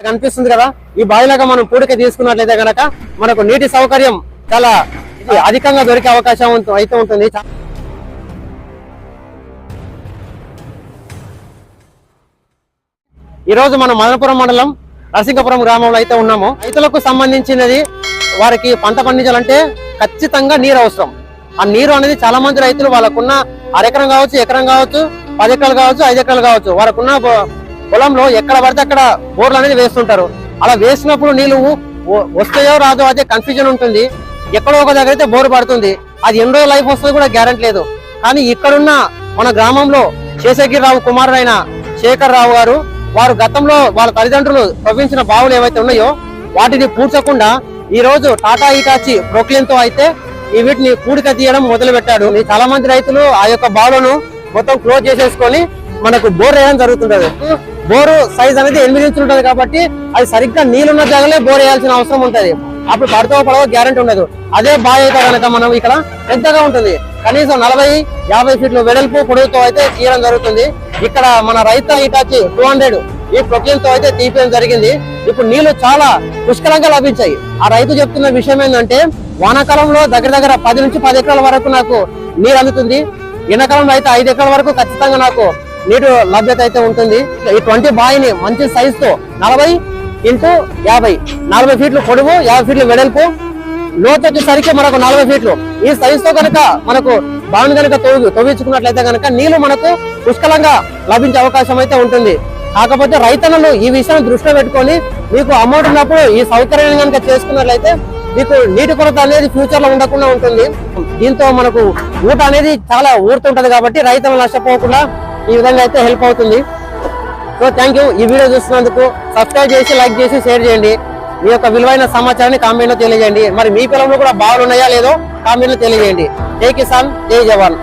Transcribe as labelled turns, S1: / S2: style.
S1: కనిపిస్తుంది కదా? ఈ బావిలాగా మనం పూడిక తీసుకున్నట్లయితే గనక మనకు నీటి సౌకర్యం చాలా అధికంగా దొరికే అవకాశం అయితే ఉంటుంది. ఈరోజు ఈ రోజు మనం మదనపురం మండలం నరసింగపురం గ్రామంలో అయితే ఉన్నాము. రైతులకు సంబంధించినది వారికి పంట పండించాలంటే ఖచ్చితంగా నీరు అవసరం. ఆ నీరు అనేది చాలా మంది రైతులు వాళ్ళకున్న అరెకరం కావచ్చు ఎకరం కావచ్చు పది ఎకరాలు కావచ్చు ఐదు ఎకరాలు కావచ్చు వారికున్న పొలంలో ఎక్కడ పడితే అక్కడ బోర్లు అనేది వేస్తుంటారు. అలా వేసినప్పుడు నీళ్ళు వస్తాయో రాదో అదే కన్ఫ్యూజన్ ఉంటుంది. ఎక్కడో ఒక దగ్గర అయితే బోర్ పడుతుంది. అది ఎన్ని రోజులు లైఫ్ వస్తుంది కూడా గ్యారంటీ లేదు. కానీ ఇక్కడున్న మన గ్రామంలో శేషగిరిరావు కుమారుడైన శేఖర్ రావు గారు వారు గతంలో వాళ్ళ తల్లిదండ్రులు తవ్వించిన బావులు ఏవైతే ఉన్నాయో వాటిని పూడ్చకుండా ఈ రోజు టాటా ఇటాచి ప్రొక్లిన్తో అయితే ఈ వీటిని పూడిక తీయడం మొదలు పెట్టాడు ఈ చాలా మంది రైతులు ఆ యొక్క బావులను మొత్తం క్లోజ్ చేసేసుకొని మనకు బోర్ వేయడం జరుగుతుంటది. బోరు సైజ్ అనేది ఎనిమిది ఇంచులు ఉంటుంది కాబట్టి అది సరిగ్గా నీళ్ళున్న జాగాలే బోర్ వేయాల్సిన అవసరం ఉంటుంది. అప్పుడు పడతావు పడవ గ్యారంటీ ఉండదు. అదే బావి అయితే కనుక మనం ఇక్కడ పెద్దగా ఉంటుంది. కనీసం నలభై యాభై ఫీట్ల వెడల్పు పొడవుతో అయితే తీయడం జరుగుతుంది. ఇక్కడ మన రైత ఇటాచి టూ హండ్రెడ్ ఈ ప్రొక్లీన్ అయితే తీపేయడం జరిగింది. ఇప్పుడు నీళ్ళు చాలా పుష్కలంగా లభించాయి. ఆ రైతు చెప్తున్న విషయం ఏంటంటే వానాకాలంలో దగ్గర దగ్గర పది నుంచి పది ఎకరాల వరకు నాకు నీరు అందుతుంది. ఎండాకాలంలో అయితే ఐదు ఎకరాల వరకు ఖచ్చితంగా నాకు నీటి లభ్యత అయితే ఉంటుంది. ఈ ట్వంటీ బాయిని మంచి సైజ్తో నలభై ఇంటూ యాభై. నలభై ఫీట్లు పొడవు యాభై ఫీట్లు వెడల్పు. లోతు వచ్చేసరికి మనకు నలభై ఫీట్లు. ఈ సైజ్తో కనుక మనకు బావిని కనుక తవ్వి తవ్వించుకున్నట్లయితే కనుక నీళ్ళు మనకు పుష్కలంగా లభించే అవకాశం అయితే ఉంటుంది. కాకపోతే రైతన్నలు ఈ విషయం దృష్టిలో పెట్టుకొని మీకు అమౌంట్ ఉన్నప్పుడు ఈ సౌకర్యాన్ని కనుక చేసుకున్నట్లయితే మీకు నీటి కొరత అనేది ఫ్యూచర్లో ఉండకుండా ఉంటుంది. దీంతో మనకు ఊట అనేది చాలా ఊరుతుంటది కాబట్టి రైతులు నష్టపోకుండా ఈ విధంగా అయితే హెల్ప్ అవుతుంది. సో థ్యాంక్ యూ ఈ వీడియో చూసినందుకు సబ్స్క్రైబ్ చేసి లైక్ చేసి షేర్ చేయండి. మీ యొక్క విలువైన సమాచారాన్ని కామెంట్లో తెలియజేయండి. మరి మీ పొలంలో కూడా బాగున్నాయా లేదో కామెంట్లో తెలియజేయండి. జై కిసాన్ జై జవాన్.